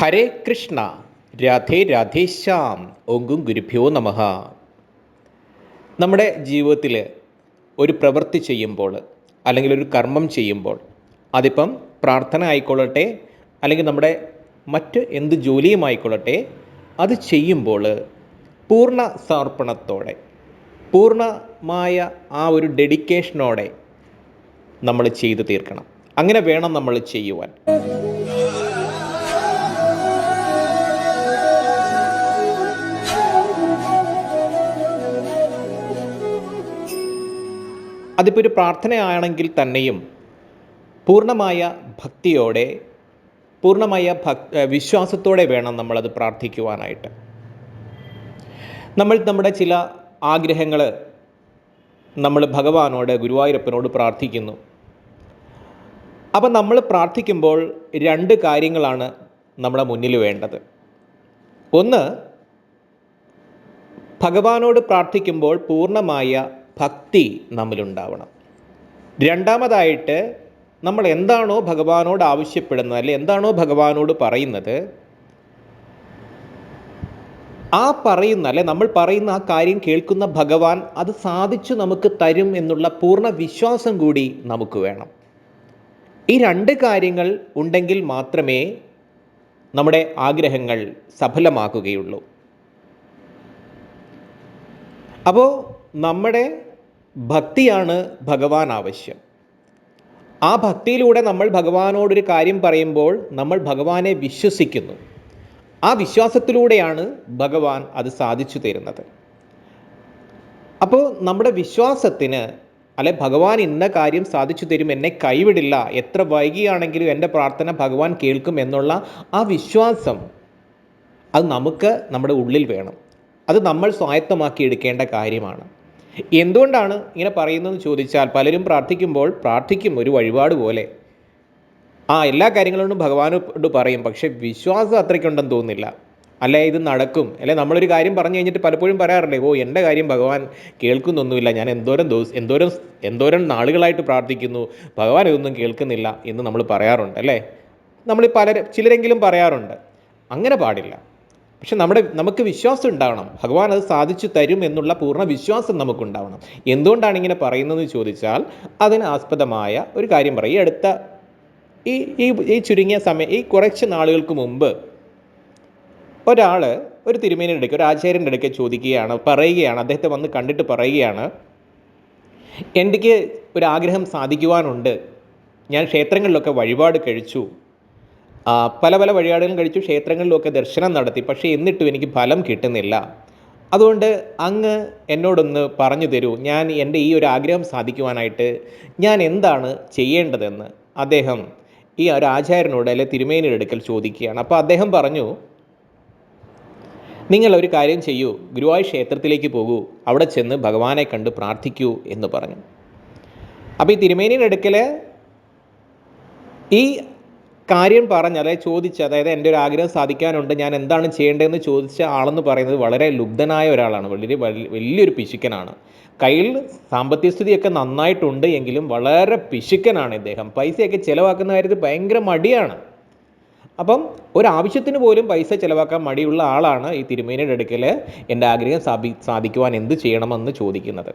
ഹരേ കൃഷ്ണ രാധേ രാധേ ശ്യാം ഓങ്കും ഗുരുഭ്യോ നമഃ. നമ്മുടെ ജീവിതത്തിൽ ഒരു പ്രവൃത്തി ചെയ്യുമ്പോൾ അല്ലെങ്കിൽ ഒരു കർമ്മം ചെയ്യുമ്പോൾ അതിപ്പം പ്രാർത്ഥന ആയിക്കൊള്ളട്ടെ അല്ലെങ്കിൽ നമ്മുടെ മറ്റ് എന്ത് ജോലിയും ആയിക്കൊള്ളട്ടെ അത് ചെയ്യുമ്പോൾ പൂർണ സമർപ്പണത്തോടെ പൂർണമായ ആ ഒരു ഡെഡിക്കേഷനോടെ നമ്മൾ ചെയ്തു തീർക്കണം. അങ്ങനെ വേണം നമ്മൾ ചെയ്യുവാൻ. അതിപ്പോൾ ഒരു പ്രാർത്ഥനയാണെങ്കിൽ തന്നെയും പൂർണമായ ഭക്തിയോടെ പൂർണമായ ഭക് വിശ്വാസത്തോടെ വേണം നമ്മളത് പ്രാർത്ഥിക്കുവാനായിട്ട്. നമ്മൾ നമ്മുടെ ചില ആഗ്രഹങ്ങൾ നമ്മൾ ഭഗവാനോട് ഗുരുവായൂരപ്പനോട് പ്രാർത്ഥിക്കുന്നു. അപ്പം നമ്മൾ പ്രാർത്ഥിക്കുമ്പോൾ രണ്ട് കാര്യങ്ങളാണ് നമ്മുടെ മുന്നിൽ വേണ്ടത്. ഒന്ന് ഭഗവാനോട് പ്രാർത്ഥിക്കുമ്പോൾ പൂർണമായ ഭക്തി നമ്മിലുണ്ടാവണം. രണ്ടാമതായിട്ട് നമ്മൾ എന്താണോ ഭഗവാനോട് ആവശ്യപ്പെടുന്നത് അല്ലെ എന്താണോ ഭഗവാനോട് പറയുന്നത് ആ പറയുന്ന അല്ലെ നമ്മൾ പറയുന്ന ആ കാര്യം കേൾക്കുന്ന ഭഗവാൻ അത് സാധിച്ചു നമുക്ക് തരും എന്നുള്ള പൂർണ വിശ്വാസം കൂടി നമുക്ക് വേണം. ഈ രണ്ട് കാര്യങ്ങൾ ഉണ്ടെങ്കിൽ മാത്രമേ നമ്മുടെ ആഗ്രഹങ്ങൾ സഫലമാക്കുകയുള്ളൂ അപ്പോൾ നമ്മുടെ ഭക്തിയാണ് ഭഗവാൻ ആവശ്യം ആ ഭക്തിയിലൂടെ നമ്മൾ ഭഗവാനോടൊരു കാര്യം പറയുമ്പോൾ നമ്മൾ ഭഗവാനെ വിശ്വസിക്കുന്നു. ആ വിശ്വാസത്തിലൂടെയാണ് ഭഗവാൻ അത് സാധിച്ചു തരുന്നത്. അപ്പോൾ നമ്മുടെ വിശ്വാസത്തിന് അല്ലെ ഭഗവാൻ ഇന്ന കാര്യം സാധിച്ചു തരും എന്നെ കൈവിടില്ല എത്ര വൈകിയാണെങ്കിലും എന്റെ പ്രാർത്ഥന ഭഗവാൻ കേൾക്കും എന്നുള്ള ആ വിശ്വാസം അത് നമുക്ക് നമ്മുടെ ഉള്ളിൽ വേണം. അത് നമ്മൾ സ്വായത്തമാക്കി എടുക്കേണ്ട കാര്യമാണ്. എന്തുകൊണ്ടാണ് ഇങ്ങനെ പറയുന്നതെന്ന് ചോദിച്ചാൽ പലരും പ്രാർത്ഥിക്കുമ്പോൾ പ്രാർത്ഥിക്കും ഒരു വഴിപാട് പോലെ. ആ എല്ലാ കാര്യങ്ങളോടും ഭഗവാനോട് പറയും പക്ഷേ വിശ്വാസം അത്രയ്ക്കുണ്ടെന്ന് തോന്നുന്നില്ല. അല്ലെ ഇത് നടക്കും. അല്ലെ നമ്മളൊരു കാര്യം പറഞ്ഞു കഴിഞ്ഞിട്ട് പലപ്പോഴും പറയാറില്ലേ ഓ എന്റെ കാര്യം ഭഗവാൻ കേൾക്കുന്നൊന്നുമില്ല. ഞാൻ എന്തോരം ദിവസം എന്തോരം എന്തോരം നാളുകളായിട്ട് പ്രാർത്ഥിക്കുന്നു. ഭഗവാൻ ഇതൊന്നും കേൾക്കുന്നില്ല എന്ന് നമ്മൾ പറയാറുണ്ട് അല്ലേ? നമ്മൾ പല ചിലരെങ്കിലും പറയാറുണ്ട്. അങ്ങനെ പാടില്ല. പക്ഷെ നമ്മുടെ നമുക്ക് വിശ്വാസം ഉണ്ടാവണം. ഭഗവാൻ അത് സാധിച്ചു തരും എന്നുള്ള പൂർണ വിശ്വാസം നമുക്കുണ്ടാവണം. എന്തുകൊണ്ടാണ് ഇങ്ങനെ പറയുന്നതെന്ന് ചോദിച്ചാൽ അതിന് ആസ്പദമായ ഒരു കാര്യം പറയും. ഈ അടുത്ത ഈ ഈ ഈ ചുരുങ്ങിയ സമയം ഈ കുറച്ച് നാളുകൾക്ക് മുമ്പ് ഒരാൾ ഒരു തിരുമേനിയുടെ അടുക്ക ഒരു ആചാര്യന്റെ അടുക്ക ചോദിക്കുകയാണ് പറയുകയാണ്. അദ്ദേഹത്തെ വന്ന് കണ്ടിട്ട് പറയുകയാണ് എനിക്ക് ഒരു ആഗ്രഹം സാധിക്കുവാനുണ്ട്. ഞാൻ ക്ഷേത്രങ്ങളിലൊക്കെ വഴിപാട് കഴിച്ചു. പല പല വഴിപാടുകളും കഴിച്ചു ക്ഷേത്രങ്ങളിലൊക്കെ ദർശനം നടത്തി. പക്ഷേ എന്നിട്ടും എനിക്ക് ഫലം കിട്ടുന്നില്ല. അതുകൊണ്ട് അങ്ങ് എന്നോടൊന്ന് പറഞ്ഞു തരൂ. ഞാൻ എന്റെ ഈ ഒരു ആഗ്രഹം സാധിക്കുവാനായിട്ട് ഞാൻ എന്താണ് ചെയ്യേണ്ടതെന്ന്. അദ്ദേഹം ഈ ഒരു ആചാര്യനോട് അല്ലെ തിരുമേനിയുടെ അടുക്കൽ ചോദിക്കുകയാണ്. അപ്പോൾ അദ്ദേഹം പറഞ്ഞു നിങ്ങൾ ഒരു കാര്യം ചെയ്യൂ. ഗുരുവായൂർ ക്ഷേത്രത്തിലേക്ക് പോകൂ. അവിടെ ചെന്ന് ഭഗവാനെ കണ്ട് പ്രാർത്ഥിക്കൂ എന്ന് പറഞ്ഞു. അപ്പോൾ ഈ തിരുമേനിയുടെ അടുക്കൽ ഈ കാര്യം പറഞ്ഞ് അതായത് ചോദിച്ച് അതായത് എന്റെ ഒരു ആഗ്രഹം സാധിക്കാനുണ്ട് ഞാൻ എന്താണ് ചെയ്യേണ്ടതെന്ന് ചോദിച്ച ആളെന്ന് പറയുന്നത് വളരെ ലുബ്ധനായ ഒരാളാണ്. വളരെ വലിയൊരു പിശുക്കനാണ്. കയ്യിൽ സാമ്പത്തിക സ്ഥിതിയൊക്കെ നന്നായിട്ടുണ്ട് എങ്കിലും വളരെ പിശുക്കനാണ് ഇദ്ദേഹം. പൈസയൊക്കെ ചിലവാക്കുന്ന കാര്യത്തിൽ ഭയങ്കര മടിയാണ്. അപ്പം ഒരാവശ്യത്തിന് പോലും പൈസ ചിലവാക്കാൻ മടിയുള്ള ആളാണ് ഈ തിരുമേനിയുടെ അടുക്കൽ എന്റെ ആഗ്രഹം സാധി സാധിക്കുവാൻ എന്ത് ചെയ്യണമെന്ന് ചോദിക്കുന്നത്.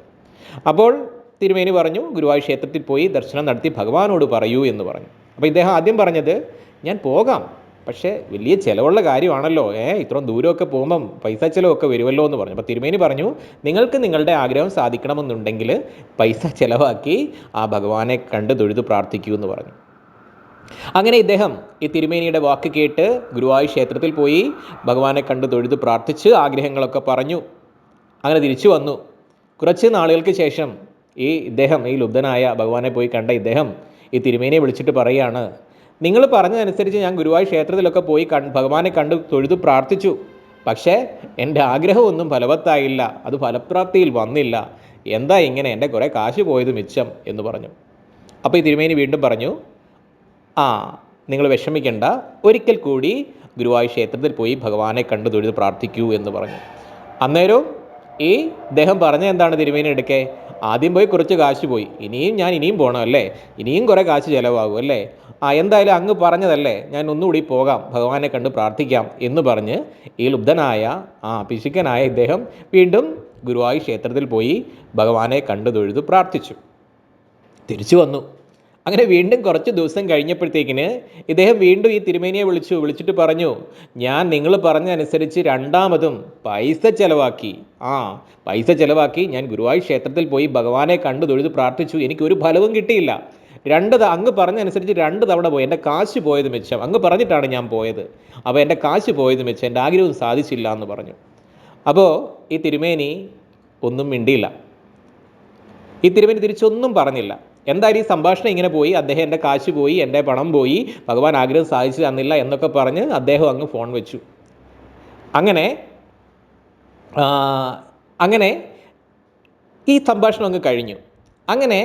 അപ്പോൾ തിരുമേനി പറഞ്ഞു ഗുരുവായൂർ ക്ഷേത്രത്തിൽ പോയി ദർശനം നടത്തി ഭഗവാനോട് പറയൂ എന്ന് പറഞ്ഞു. അപ്പോൾ ഇദ്ദേഹം ആദ്യം പറഞ്ഞത് ഞാൻ പോകാം പക്ഷേ വലിയ ചിലവുള്ള കാര്യമാണല്ലോ. ഏ ഇത്രയും ദൂരമൊക്കെ പോകുമ്പം പൈസ ചിലവൊക്കെ വരുമല്ലോ എന്ന് പറഞ്ഞു. അപ്പോൾ തിരുമേനി പറഞ്ഞു നിങ്ങൾക്ക് നിങ്ങളുടെ ആഗ്രഹം സാധിക്കണമെന്നുണ്ടെങ്കിൽ പൈസ ചിലവാക്കി ആ ഭഗവാനെ കണ്ട് തൊഴുത് പ്രാർത്ഥിക്കൂ എന്ന് പറഞ്ഞു. അങ്ങനെ ഇദ്ദേഹം ഈ തിരുമേനിയുടെ വാക്ക് കേട്ട് ഗുരുവായൂർ ക്ഷേത്രത്തിൽ പോയി ഭഗവാനെ കണ്ട് തൊഴുത് പ്രാർത്ഥിച്ച് ആഗ്രഹങ്ങളൊക്കെ പറഞ്ഞു. അങ്ങനെ തിരിച്ചു വന്നു. കുറച്ച് നാളുകൾക്ക് ശേഷം ഈ ഇദ്ദേഹം ഈ ലുബ്ധനായ ഭഗവാനെ പോയി കണ്ട ഇദ്ദേഹം ഈ തിരുമേനിയെ വിളിച്ചിട്ട് പറയുകയാണ് നിങ്ങൾ പറഞ്ഞതനുസരിച്ച് ഞാൻ ഗുരുവായൂർ ക്ഷേത്രത്തിലൊക്കെ പോയി കൺ ഭഗവാനെ കണ്ട് തൊഴുതു പ്രാർത്ഥിച്ചു. പക്ഷേ എന്റെ ആഗ്രഹമൊന്നും ഫലവത്തായില്ല. അത് ഫലപ്രാപ്തിയിൽ വന്നില്ല. എന്താ ഇങ്ങനെ എന്റെ കുറേ കാശ് പോയത് മിച്ചം? എന്ന് പറഞ്ഞു. അപ്പോൾ ഈ തിരുമേനി വീണ്ടും പറഞ്ഞു ആ നിങ്ങൾ വിഷമിക്കേണ്ട. ഒരിക്കൽ കൂടി ഗുരുവായൂർ ക്ഷേത്രത്തിൽ പോയി ഭഗവാനെ കണ്ടു തൊഴുത് പ്രാർത്ഥിക്കൂ എന്ന് പറഞ്ഞു. അന്നേരവും ഈ ഇദ്ദേഹം പറഞ്ഞ എന്താണ് തിരുമേനി എടുക്കെ? ആദ്യം പോയി കുറച്ച് കാശ് പോയി. ഇനിയും ഞാൻ ഇനിയും പോകണം അല്ലേ? ഇനിയും കുറേ കാശ് ചിലവാകും അല്ലേ? ആ എന്തായാലും അങ്ങ് പറഞ്ഞതല്ലേ? ഞാൻ ഒന്നുകൂടി പോകാം. ഭഗവാനെ കണ്ട് പ്രാർത്ഥിക്കാം എന്ന് പറഞ്ഞ് ഈ ലുബ്ധനായ ആ പിശുക്കനായ ഇദ്ദേഹം വീണ്ടും ഗുരുവായൂർ ക്ഷേത്രത്തിൽ പോയി ഭഗവാനെ കണ്ടു തൊഴുതു പ്രാർത്ഥിച്ചു. തിരിച്ചു വന്നു. അങ്ങനെ വീണ്ടും കുറച്ച് ദിവസം കഴിഞ്ഞപ്പോഴത്തേക്കിന് ഇദ്ദേഹം വീണ്ടും ഈ തിരുമേനിയെ വിളിച്ചു വിളിച്ചിട്ട് പറഞ്ഞു ഞാൻ നിങ്ങൾ പറഞ്ഞതനുസരിച്ച് രണ്ടാമതും പൈസ ചെലവാക്കി. ആ പൈസ ചെലവാക്കി ഞാൻ ഗുരുവായൂർ ക്ഷേത്രത്തിൽ പോയി ഭഗവാനെ കണ്ടു തൊഴുത് പ്രാർത്ഥിച്ചു എനിക്കൊരു ഫലവും കിട്ടിയില്ല. രണ്ട് അങ്ങ് പറഞ്ഞതനുസരിച്ച് രണ്ട് തവണ പോയി എന്റെ കാശ് പോയത് മെച്ചം അങ്ങ് പറഞ്ഞിട്ടാണ് ഞാൻ പോയത്. അപ്പോൾ എന്റെ കാശ് പോയത് മെച്ചം എന്റെ ആഗ്രഹവും സാധിച്ചില്ല എന്ന് പറഞ്ഞു. അപ്പോൾ ഈ തിരുമേനി ഒന്നും മിണ്ടിയില്ല. ഈ തിരുമേനി തിരിച്ചൊന്നും പറഞ്ഞില്ല. എന്തായാലും ഈ സംഭാഷണം ഇങ്ങനെ പോയി അദ്ദേഹം എന്റെ കാശ് പോയി എന്റെ പണം പോയി ഭഗവാൻ ആഗ്രഹം സാധിച്ചു തന്നില്ല എന്നൊക്കെ പറഞ്ഞ് അദ്ദേഹം അങ്ങ് ഫോൺ വെച്ചു. അങ്ങനെ അങ്ങനെ ഈ സംഭാഷണം അങ്ങ് കഴിഞ്ഞു. അങ്ങനെ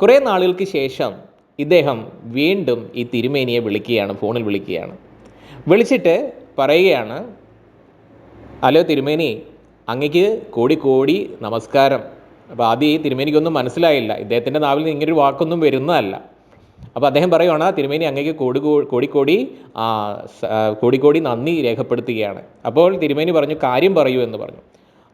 കുറേ നാളുകൾക്ക് ശേഷം ഇദ്ദേഹം വീണ്ടും ഈ തിരുമേനിയെ വിളിക്കുകയാണ് ഫോണിൽ വിളിക്കുകയാണ്. വിളിച്ചിട്ട് പറയുകയാണ് ഹലോ തിരുമേനി അങ്ങക്ക് കോടി കോടി നമസ്കാരം. അപ്പോൾ ആദ്യം ഈ തിരുമേനിക്കൊന്നും മനസ്സിലായില്ല. ഇദ്ദേഹത്തിന്റെ നാവിൽ നിന്ന് ഇങ്ങനൊരു വാക്കൊന്നും വരുന്നതല്ല. അപ്പോൾ അദ്ദേഹം പറയുവാണ് തിരുമേനി അങ്ങേക്ക് കോടി കോടിക്കോടി കോടിക്കോടി നന്ദി രേഖപ്പെടുത്തുകയാണ്. അപ്പോൾ തിരുമേനി പറഞ്ഞു കാര്യം പറയൂ എന്ന് പറഞ്ഞു.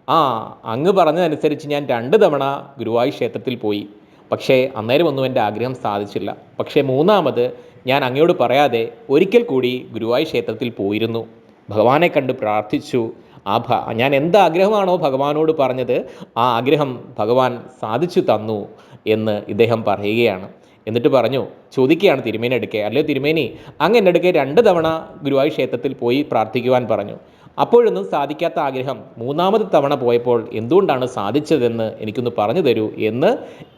ആ അങ്ങ് പറഞ്ഞതനുസരിച്ച് ഞാൻ രണ്ട് തവണ ഗുരുവായൂർ ക്ഷേത്രത്തിൽ പോയി. പക്ഷേ അന്നേരം ഒന്നും എന്റെ ആഗ്രഹം സാധിച്ചില്ല. പക്ഷേ മൂന്നാമത് ഞാൻ അങ്ങയോട് പറയാതെ ഒരിക്കൽ കൂടി ഗുരുവായൂർ ക്ഷേത്രത്തിൽ പോയിരുന്നു. ഭഗവാനെ കണ്ട് പ്രാർത്ഥിച്ചു. ആ ഞാൻ എന്ത് ആഗ്രഹമാണോ ഭഗവാനോട് പറഞ്ഞത് ആ ആഗ്രഹം ഭഗവാൻ സാധിച്ചു തന്നു എന്ന് ഇദ്ദേഹം പറയുകയാണ്. എന്നിട്ട് പറഞ്ഞു ചോദിക്കുകയാണ് തിരുമേനി അടുക്കെ അല്ലയോ തിരുമേനി? അങ്ങ് എന്റെ അടുക്കെ രണ്ട് തവണ ഗുരുവായൂർ ക്ഷേത്രത്തിൽ പോയി പ്രാർത്ഥിക്കുവാൻ പറഞ്ഞു. അപ്പോഴൊന്നും സാധിക്കാത്ത ആഗ്രഹം മൂന്നാമത് തവണ പോയപ്പോൾ എന്തുകൊണ്ടാണ് സാധിച്ചതെന്ന് എനിക്കൊന്ന് പറഞ്ഞു തരൂ എന്ന്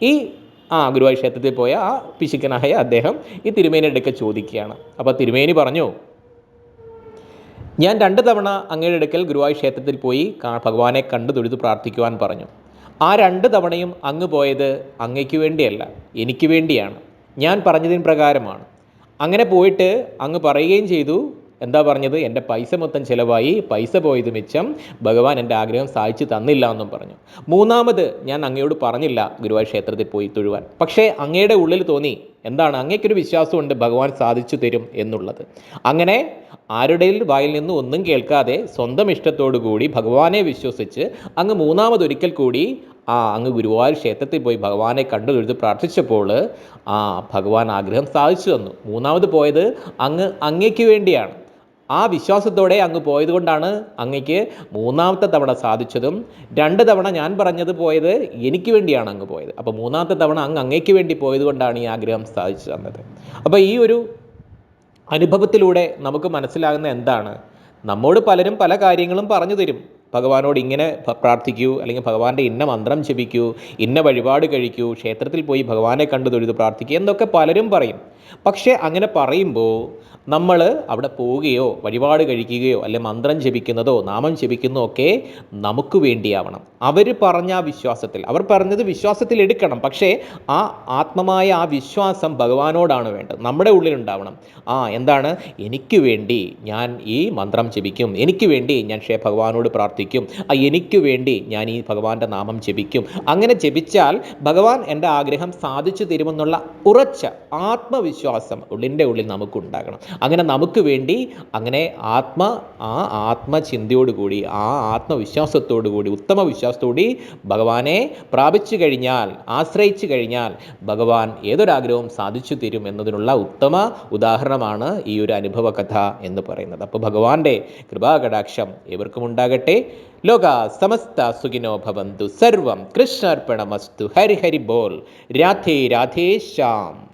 ഈ ആ ഗുരുവായൂർ ക്ഷേത്രത്തിൽ പോയ ആ പിശുക്കനായ അദ്ദേഹം ഈ തിരുമേനി അടുക്കെ ചോദിക്കുകയാണ്. അപ്പോൾ തിരുമേനി പറഞ്ഞു ഞാൻ രണ്ട് തവണ അങ്ങയുടെ അടുക്കൽ ഗുരുവായൂർ ക്ഷേത്രത്തിൽ പോയി ഭഗവാനെ കണ്ടു തൊഴുതു പ്രാർത്ഥിക്കുവാൻ പറഞ്ഞു. ആ രണ്ട് തവണയും അങ്ങ് പോയത് അങ്ങയ്ക്ക് വേണ്ടിയല്ല എനിക്ക് വേണ്ടിയാണ്. ഞാൻ പറഞ്ഞതിന് പ്രകാരമാണ്. അങ്ങനെ പോയിട്ട് അങ്ങ് പറയുകയും ചെയ്തു എന്താ പറഞ്ഞത്? എന്റെ പൈസ മൊത്തം ചിലവായി പൈസ പോയത് മിച്ചം ഭഗവാൻ എന്റെ ആഗ്രഹം സാധിച്ചു തന്നില്ല എന്നും പറഞ്ഞു. മൂന്നാമത് ഞാൻ അങ്ങയോട് പറഞ്ഞില്ല ഗുരുവായൂർ ക്ഷേത്രത്തിൽ പോയി തൊഴുവാൻ. പക്ഷേ അങ്ങയുടെ ഉള്ളിൽ തോന്നി എന്താണ്? അങ്ങേക്കൊരു വിശ്വാസമുണ്ട് ഭഗവാൻ സാധിച്ചു തരും എന്നുള്ളത്. അങ്ങനെ ആരുടെയും വായിൽ നിന്ന് ഒന്നും കേൾക്കാതെ സ്വന്തം ഇഷ്ടത്തോടു കൂടി ഭഗവാനെ വിശ്വസിച്ച് അങ്ങ് മൂന്നാമതൊരിക്കൽ കൂടി ആ അങ്ങ് ഗുരുവായൂർ ക്ഷേത്രത്തിൽ പോയി ഭഗവാനെ കണ്ടു തൊഴുത് പ്രാർത്ഥിച്ചപ്പോൾ ആ ഭഗവാൻ ആഗ്രഹം സാധിച്ചു തന്നു. മൂന്നാമത് പോയത് അങ്ങ് അങ്ങയ്ക്ക് വേണ്ടിയാണ്. ആ വിശ്വാസത്തോടെ അങ്ങ് പോയതുകൊണ്ടാണ് അങ്ങയ്ക്ക് മൂന്നാമത്തെ തവണ സാധിച്ചതും രണ്ട് തവണ ഞാൻ പറഞ്ഞത് പോയത് എനിക്ക് വേണ്ടിയാണ് അങ്ങ് പോയത്. അപ്പോൾ മൂന്നാമത്തെ തവണ അങ്ങ് അങ്ങയ്ക്ക് വേണ്ടി പോയതുകൊണ്ടാണ് ഈ ആഗ്രഹം സാധിച്ചു തന്നത്. അപ്പോൾ ഈ ഒരു അനുഭവത്തിലൂടെ നമുക്ക് മനസ്സിലാകുന്ന എന്താണ്? നമ്മോട് പലരും പല കാര്യങ്ങളും പറഞ്ഞു തരും. ഭഗവാനോട് ഇങ്ങനെ പ്രാർത്ഥിക്കൂ അല്ലെങ്കിൽ ഭഗവാന്റെ ഇന്ന മന്ത്രം ജപിക്കൂ ഇന്ന വഴിപാട് കഴിക്കൂ ക്ഷേത്രത്തിൽ പോയി ഭഗവാനെ കണ്ടു തൊഴുത് പ്രാർത്ഥിക്കൂ എന്നൊക്കെ പലരും പറയും. പക്ഷേ അങ്ങനെ പറയുമ്പോൾ നമ്മൾ അവിടെ പോവുകയോ വഴിപാട് കഴിക്കുകയോ അല്ലെ മന്ത്രം ജപിക്കുന്നതോ നാമം ജപിക്കുന്നതോ ഒക്കെ നമുക്ക് വേണ്ടിയാവണം. അവർ പറഞ്ഞ ആ വിശ്വാസത്തിൽ അവർ പറഞ്ഞത് വിശ്വാസത്തിൽ എടുക്കണം. പക്ഷേ ആ ആത്മമായ ആ വിശ്വാസം ഭഗവാനോടാണ് വേണ്ടത്. നമ്മുടെ ഉള്ളിലുണ്ടാവണം. ആ എന്താണ്? എനിക്ക് വേണ്ടി ഞാൻ ഈ മന്ത്രം ജപിക്കും. എനിക്ക് വേണ്ടി ഞാൻ ക്ഷേ ഭഗവാനോട് പ്രാർത്ഥിക്കും. ആ എനിക്ക് വേണ്ടി ഞാൻ ഈ ഭഗവാന്റെ നാമം ജപിക്കും. അങ്ങനെ ജപിച്ചാൽ ഭഗവാൻ എന്റെ ആഗ്രഹം സാധിച്ചു തരുമെന്നുള്ള ഉറച്ച ആത്മവിശ്വാസം ഉള്ളിന്റെ ഉള്ളിൽ നമുക്കുണ്ടാകണം. അങ്ങനെ നമുക്ക് വേണ്ടി അങ്ങനെ ആത്മ ആ ആത്മചിന്തയോടുകൂടി ആ ആത്മവിശ്വാസത്തോടുകൂടി ഉത്തമ വിശ്വാസത്തോടി ഭഗവാനെ പ്രാപിച്ചു കഴിഞ്ഞാൽ ആശ്രയിച്ചു കഴിഞ്ഞാൽ ഭഗവാൻ ഏതൊരാഗ്രഹവും സാധിച്ചു തരും എന്നതിനുള്ള ഉത്തമ ഉദാഹരണമാണ് ഈ ഒരു അനുഭവ കഥ എന്ന് പറയുന്നത്. അപ്പോൾ ഭഗവാന്റെ കൃപാകടാക്ഷം ഏവർക്കും ഉണ്ടാകട്ടെ. ലോക സമസ്ത സുഖിനോ ഭവന്തു. സർവം കൃഷ്ണാർപ്പണമസ്തു. ഹരി ഹരി ബോൾ. രാധേ രാധേ ശ്യാം.